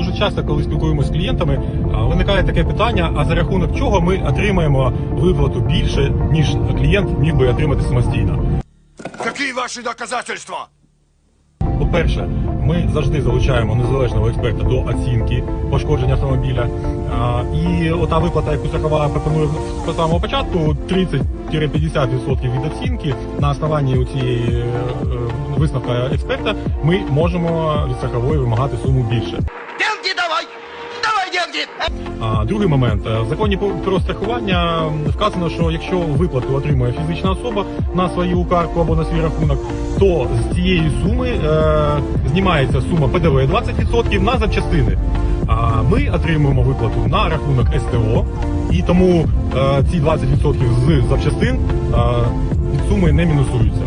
Дуже часто, коли спілкуємося з клієнтами, виникає таке питання: а за рахунок чого ми отримаємо виплату більше, ніж клієнт міг би отримати самостійно? Какие ваши доказательства? По-перше, ми завжди залучаємо незалежного експерта до оцінки пошкодження автомобіля. А, І ота виплата, яку страхова пропонує з самого початку, 30-50% від оцінки на основанні цієї е, висновка експерта, ми можемо від страхової вимагати суму більше. А другий момент Е, в законі про страхування вказано, що якщо виплату отримує фізична особа на свою картку або на свій рахунок, то з цієї суми е, знімається сума ПДВ 20% на запчастини. А ми отримуємо виплату на рахунок СТО, і тому е, ці 20% з запчастин е, від суми не мінусуються.